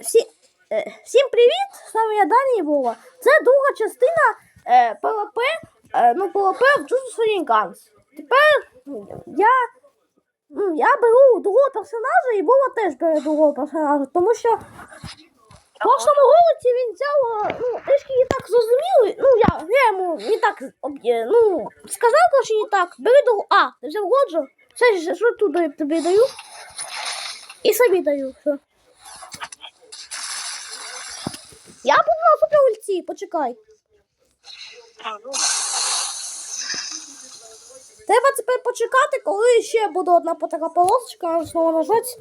всі, е, всім привіт! З вами я Даня і Вова. Це друга частина е, ПВП, е, ну, ПВП в Swing Guns. Тепер я, я беру другого персонажа і Вова теж бере другого персонажа, тому що в прошлому ролиці він взяв, е, ну, трішки не так зрозумілий, ну, я, я йому не так, е, ну, сказав, коротше, не так, бери другого, а, ти взяв Годжо, все, що тут тобі даю, і собі даю, все. Я буду на супер ульті, почекай. Ну, Треба тепер почекати, коли ще буде одна така полосочка, знову нажать.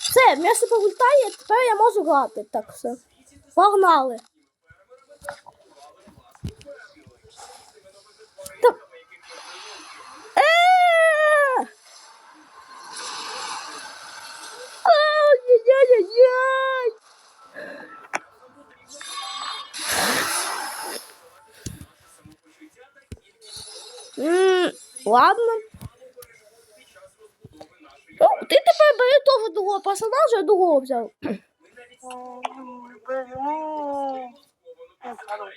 Все, м'ясо повультає, тепер я можу грати. Так, все. Погнали. Ай-яй-яй-яй! М, Ладно. Ну, ти тепер бери теж другого персонажа, я другого взяв. хорош.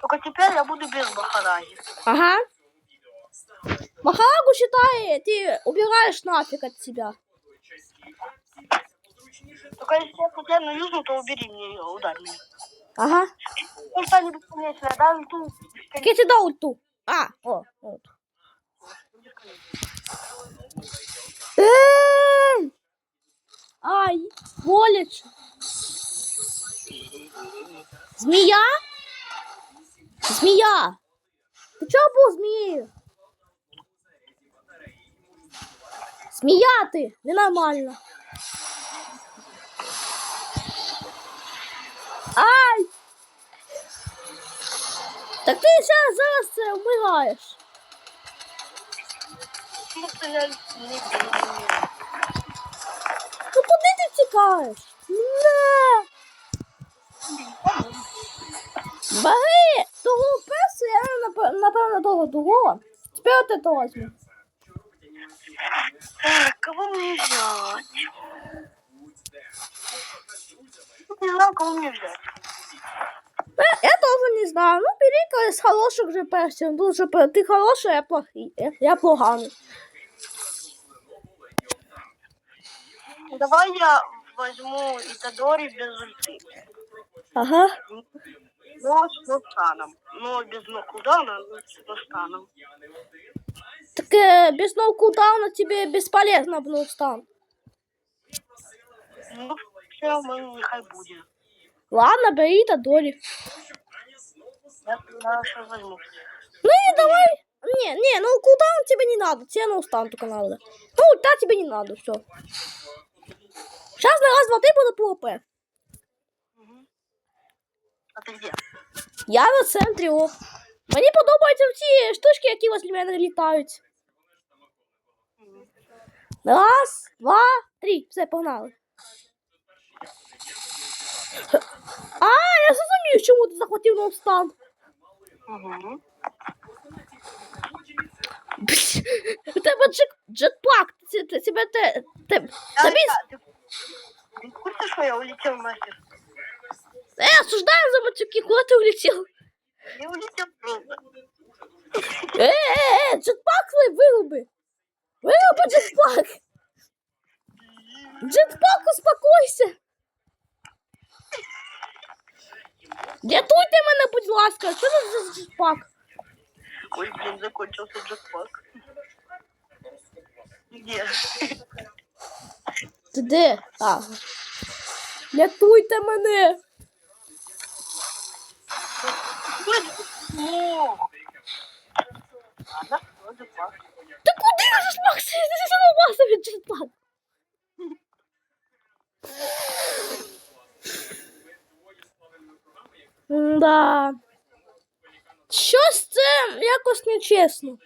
Только теперь я буду без Бахараги. Ага. Махарагу считай, ты убираешь нафиг от себя. Только если я случайно юзну, то убери мне ее, ударь меня. Ага. Ульта не бесконечная, да, ульту я тебе дал ульту. А, о, вот. Эй! Ай, боляче. Змея? Змея. Ты чого був змією? Змія ти, ненормально. Ай! Так ти зараз зараз це вмираєш. Ну, куди ти тікаєш? Не. Бери того перса, я напевно того другого. Тепер ти то візьми. Кого мне взять? Не знаю, кого мне взять. Е, Я теж не знаю. Ну, бери з хороших же персів. Ну, щоб ти хороший, я плохий. Я- Я поганий. Давай я возьму Итадори без ульты. Ага. Но с ностаном. Но без нокудауна, но с ностаном. Так е, без ноукудауна тебе безполезно в стан. Ну, все, мы нехай будет. Ладно, бери. Я что возьму. Ну и давай. Не, не, ну кулдаун тебе не надо, тебе на устан только надо. Ну, ульта тебе не надо, все. Сейчас на раз, два, три буду ПВП. Мгм. А ты где? Я на центрі, о. Мені подобаються ці штучки, які возле мене літають. Раз, два, три. Все, погнали. А, я зрозумів, чому ти захватив на стан. Мгм. У тебе джек, джетпак. Тебе те, те, Я- тобі... я- Ты ты в курсе, что я улетел нахер? Е, осуждаю за матюки, куди ти улетів? Улетел просто. Е, е, е, джетпак ви вируби. Вируби джетпак. Джетпак, успокойся. Рятуйте мене, будь ласка, що це за джетпак? Ой, блин, закончился джекпак. Где? Ти де? А. Рятуйте мене. Джекпак. Ти куди ж Макс? Ти задовбався від джетпак. Да. Щось це якось нечесно.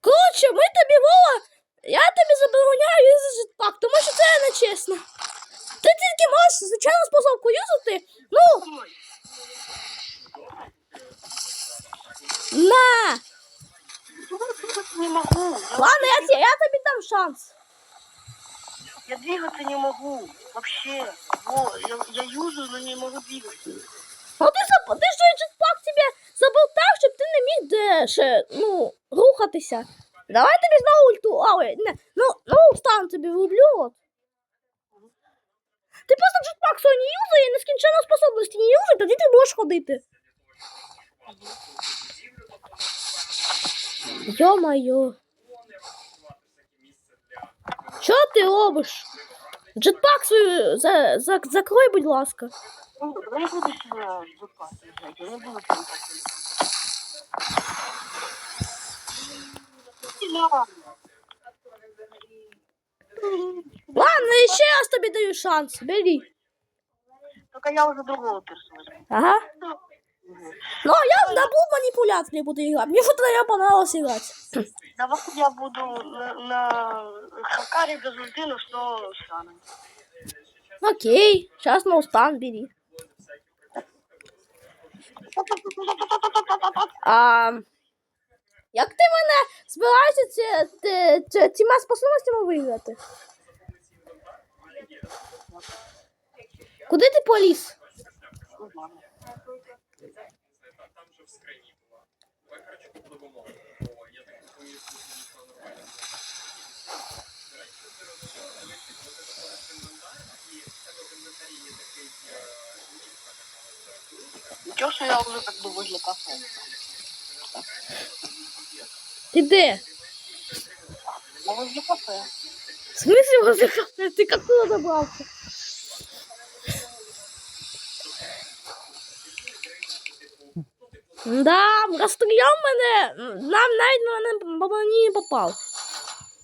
Коротше, ми тобі Вова я тобі забороняю юзати жетпак, тому що це нечесно. Ти тільки можеш звичайну способку юзати. Ну, на! Не могу. Ладно, я, те- я тобі дам шанс. я двигаться не могу. Вообще. Во, я, я юзаю, но не могу двигаться. Ну ти, заб... ти що жетпак тебе заболтав, щоб ти не міг де ще, ну, рухатися. Давай тобі знову ульту. А, ой, не, ну, ну, стан тобі вроблю. От. Ти просто джетпак свій не юзай, нескінченно способності не юзай, тоді ти будеш ходити. Йо-моє. Що ти робиш? Джетпак свій за, за, закрой, будь ласка. Ну. Не. Ладно, я ще раз тобі даю шанс. Бери. Только я уже другого персонажа. Ага. Ну, я на бул манипуляции буду играть. Мне что-то я понравилось играть. Давай я буду на, на Хакаре без ульты, но что стану. Окей, сейчас на устан бери. А, як ти мене збираєшся цими способностями виграти? Куди ти поліз? Ничего, что я уже как бы возле кафе. Ти де? Я возле кафе. В смысле возле кафе? Ти як туди забрався? Да, розстріляв мене, нам навіть на мене по мені не попав.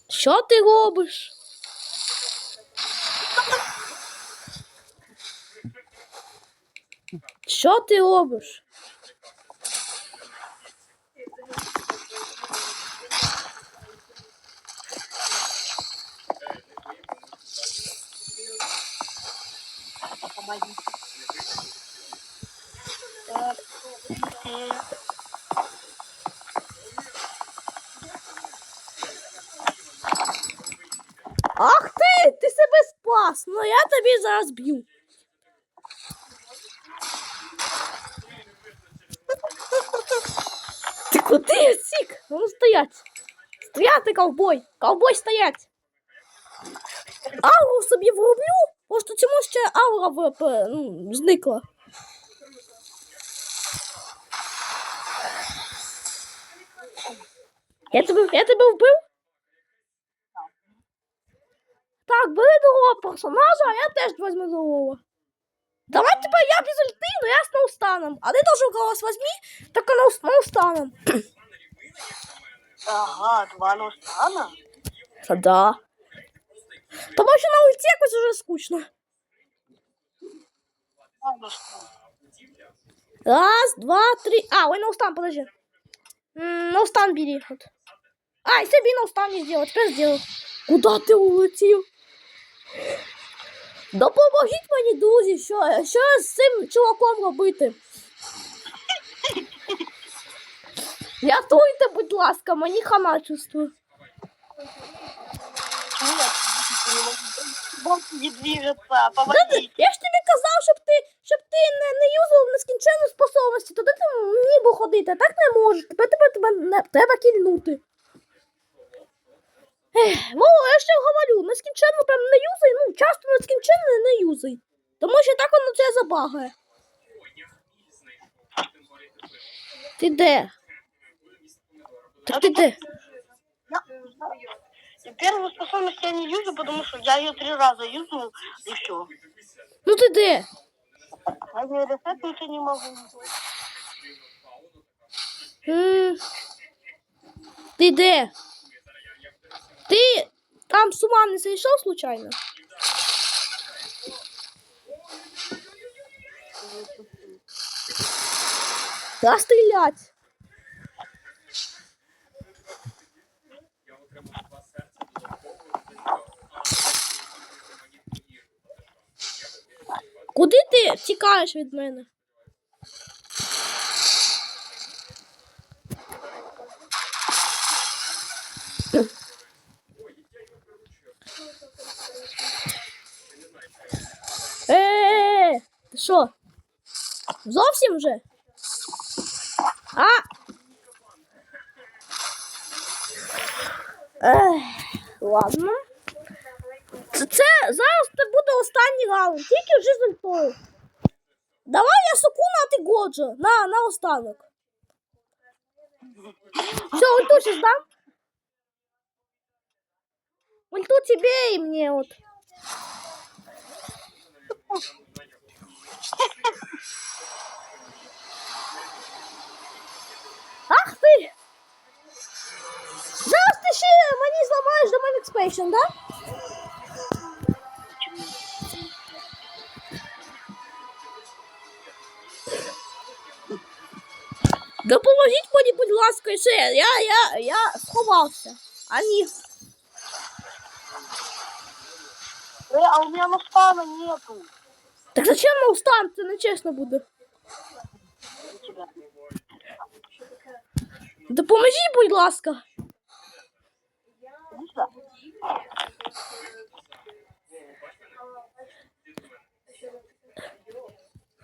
Що ти робиш? Що ти робиш? спас! Ну я тобі зараз б'ю. Ти куди сік? Ну стоять. Стояти, ковбой! Ковбой стоять! Ауру собі вроблю, просто чому ще аура в, п- ну, зникла. Я тебе, я тебе вбив? Так, бери другого персонажа, а я теж візьму другого. Давай тепер я без ульти, но я с ноустаном. А ти теж у когось возьми, только ноу- с ноустаном. Ага, два ностана. Та да. Тому що на ульті якось уже скучно. Два ностана. Раз, два, три. А, ой, ноустан, подожди. М, Ноустан бери. Вот. А, и себе ноустан не сделал, теперь сделал. Куда ти улетів? Допоможіть мені, друзі, що, що з цим чуваком робити? Рятуйте, будь ласка, мені хана чувствую. Не движется, помоги. Я ж тобі казав, щоб ти, щоб ти не, не юзав нескінченну способності, тоді ти міг ходити, а так не можеш. Тепер тебе, тебе не, треба кільнути. Вова, я ще говорю, нескінченно прям не юзай, ну часто нескінченно не юзай. Тому що так воно це забагає. Ти де? Так ти де? Первую способность я не юзаю, потому что я ее три раза юзнул, и все. Ну ти де? А я ресетнуться не могу. М. Ти Ты там с ума не сошел случайно? Да стрелять. Куди ти втікаєш від мене? Е, ти що? Зовсім вже? А! Ех, ладно. Це, це зараз це буде останній раунд, тільки вже з ультою. Давай я Сукуна, а ти Годжо. На, на останок. Все, ульту сейчас дам. Ульту тебе и мне вот. Ах ти! Зараз ти ще мені зламаєш до мене експейшн, да? Допоможіть мені, будь ласка, ще. Я, я, я сховався. А ні. Э, а у меня наспана нету. Так зачем на устан? Це нечесно буде. Допоможіть, будь ласка.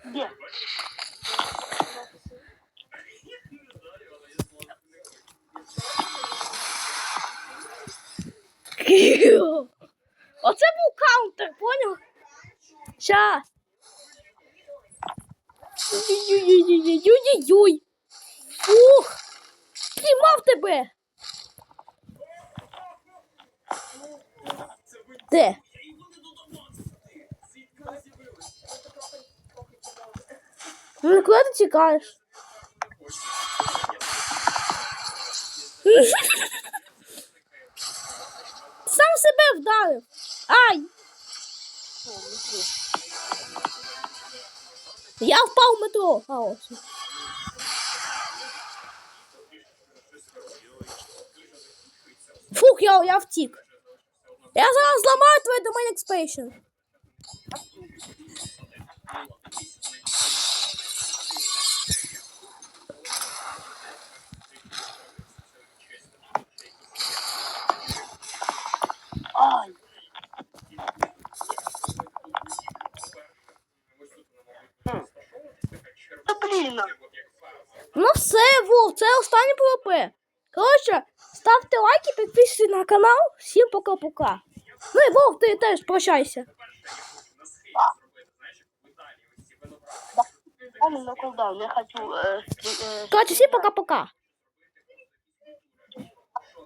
Где? Оце був каунтер, поняв? Ща. Ой-ой-ой-ой-ой-ой. Ух! Піймав тебе. Де? Ну, куди ти тікаєш? Сам себе вдарив. Ай! Я впав в метро. А, ось. Фух, я, я втік. Я зараз зламаю твій домен експейшн. Ай. Хм. Да. Ну все, Вов, це останнє ПВП. Коротше, ставте лайки, підписуйтесь на канал. Всім пока-пока. Ну і Вов, ти теж прощайся. Кулдаун. Я хочу... Э, э, Коротше, всім пока-пока.